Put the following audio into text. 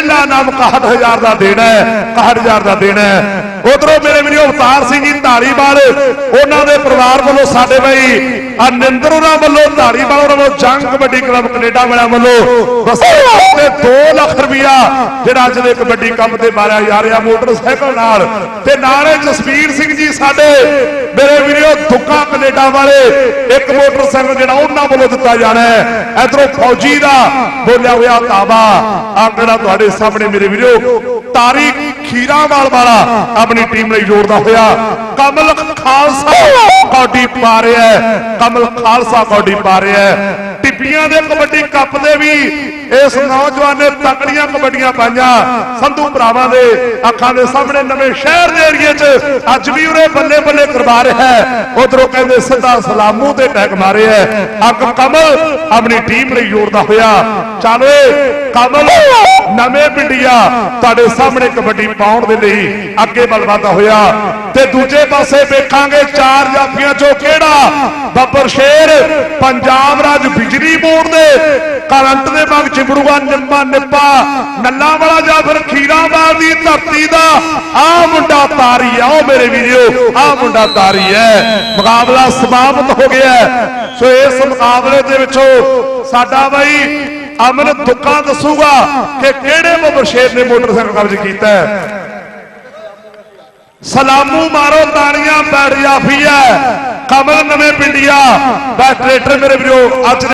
ਪਹਿਲਾ ਨਾਮ 61000 ਦਾ ਦੇਣਾ ਹੈ 61000 ਦਾ ਦੇਣਾ ਹੈ। ਉਧਰੋਂ ਮੇਰੇ ਵੀਰੋ ਅਵਤਾਰ ਸਿੰਘ ਜੀ ਧਾਰੀਵਾਲ ਉਹਨਾਂ ਦੇ ਪਰਿਵਾਰ ਵੱਲੋਂ ਸਾਡੇ ਬਈ ਅਨਿੰਦਰ ਉਹਨਾਂ ਵੱਲੋਂ ਧਾਰੀਵਾਲ ਉਹਨਾਂ ਵੱਲੋਂ ਜੰਗ ਕਬੱਡੀ ਕਲੱਬ ਕੈਨੇਡਾ ਵਾਲਿਆਂ ਵੱਲੋਂ ਤੇ 2 ਲੱਖ ਰੁਪਇਆ ਜਿਹੜਾ ਅੱਜ ਦੇ ਕਬੱਡੀ ਕੱਪ ਤੇ ਮਾਰਿਆ ਜਾ ਰਿਹਾ ਮੋਟਰਸਾਈਕਲ ਨਾਲ। ਤੇ ਨਾਲੇ ਜਸਵੀਰ ਸਿੰਘ ਜੀ ਸਾਡੇ ਮੇਰੇ ਵੀਰੋ ਦੁੱਕਾ ਕੈਨੇਡਾ ਵਾਲੇ ਇੱਕ ਮੋਟਰਸਾਈਕਲ ਜਿਹੜਾ ਉਹਨਾਂ ਵੱਲੋਂ ਦਿੱਤਾ ਜਾਣਾ ਹੈ। ਇਧਰੋਂ ਫੌਜੀ ਦਾ ਬੋਲਿਆ ਹੋਇਆ ਤਾਬਾ ਆਂਕੜਾ ਤੁਹਾਡੇ ਸਾਹਮਣੇ ਮੇਰੇ ਵੀਰੋ ਤਾਰੀ ਖੀਰਾਵਾਲ ਵਾਲਾ ਆਪਣੀ ਟੀਮ ਲਈ ਜੋੜਦਾ ਹੋਇਆ ਕਮਲ ਖਾਲਸਾ ਕੌਡੀ ਪਾ ਰਿਹਾ ਹੈ। ਕਮਲ ਖਾਲਸਾ ਕੌਡੀ ਪਾ ਰਿਹਾ ਹੈ। ਟਿੱਪੀਆਂ ਦੇ ਕਬੱਡੀ ਕੱਪ ਦੇ ਵੀ ਇਸ ਨੌਜਵਾਨ ਨੇ ਤਕੜੀਆਂ ਕਬੱਡੀਆਂ ਪਾਈਆਂ। ਸੰਧੂ ਭਰਾਵਾਂ ਦੇ ਅੱਖਾਂ ਦੇ ਸਾਹਮਣੇ ਨਵੇਂ ਸ਼ਹਿਰ ਦੇ ਏਰੀਏ 'ਚ ਅੱਜ ਵੀ ਉਹਨੇ ਬੱਲੇ ਬੱਲੇ ਕਰਵਾ ਰਿਹਾ ਹੈ। ਉਧਰੋਂ ਕਹਿੰਦੇ ਸਿੱਧਾ ਸਲਾਮੂ ਤੇ ਟੈਕ ਮਾਰਿਆ ਹੈ। ਅੱਗ ਕਮਲ ਆਪਣੀ ਟੀਮ ਲਈ ਜੋੜਦਾ ਹੋਇਆ। ਚੱਲ ਓਏ, ਕਮਲ, ਨਵੇਂ ਪਿੰਡ ਪਿੰਡੀਆ ਤੁਹਾਡੇ ਸਾਹਮਣੇ ਕਬੱਡੀ ਪਾਉਣ ਦੇ ਲਈ ਅੱਗੇ ਵੱਲ ਵਧਦਾ ਹੋਇਆ। ਤੇ ਦੂਜੇ ਪਾਸੇ ਵੇਖਾਂਗੇ ਚਾਰ ਜਾਫੀਆਂ ਚੋਂ ਕਿਹੜਾ? ਬੱਬਰ ਸ਼ੇਰ, ਪੰਜਾਬ ਰਾਜ ਬਿਜਲੀ ਬੋਰਡ ਦੇ, ਕਰੰਟ ਦੇ ਮੰਗ ਚਿੰਬੜੂਗਾ ਨਿੰਮਾ, ਨਿੱਪਾ ਨੱਲਾ ਵਾਲਾ ਜਾਂ ਫਿਰ ਖੀਰਾਵਾਲ ਦੀ ਧਰਤੀ ਦਾ। ਆ ਮੁੰਡਾ ਤਾਰੀ ਆ, ਉਹ ਮੇਰੇ ਵੀਰੋ ਆ ਮੁੰਡਾ ਤਾਰੀ ਹੈ। ਮੁਕਾਬਲਾ ਸਮਾਪਤ ਹੋ ਗਿਆ ਸੋ ਇਸ ਮੁਕਾਬਲੇ ਦੇ ਵਿੱਚੋਂ ਸਾਡਾ ਬਾਈ ਅਮਨ ਦੁੱਕਾ ਦੱਸੂਗਾ ਕਿ ਕਿਹੜੇ ਬੱਬਰ ਸ਼ੇਰ ਨੇ ਮੋਟਰਸਾਈਕਲ ਕਬਜ਼ ਕੀਤਾ ਹੈ? ਸਲਾਮੂ ਮਾਰੋ, ਤਾੜੀਆਂ ਬੈਠ ਜਾਫੀ ਹੈ ਕਮਲ ਨਵੇਂ ਪਿੰਡੀਆ। ਬੈਸਟ ਰੇਟਰ ਮੇਰੇ ਵੀਰੋ, ਅੱਜ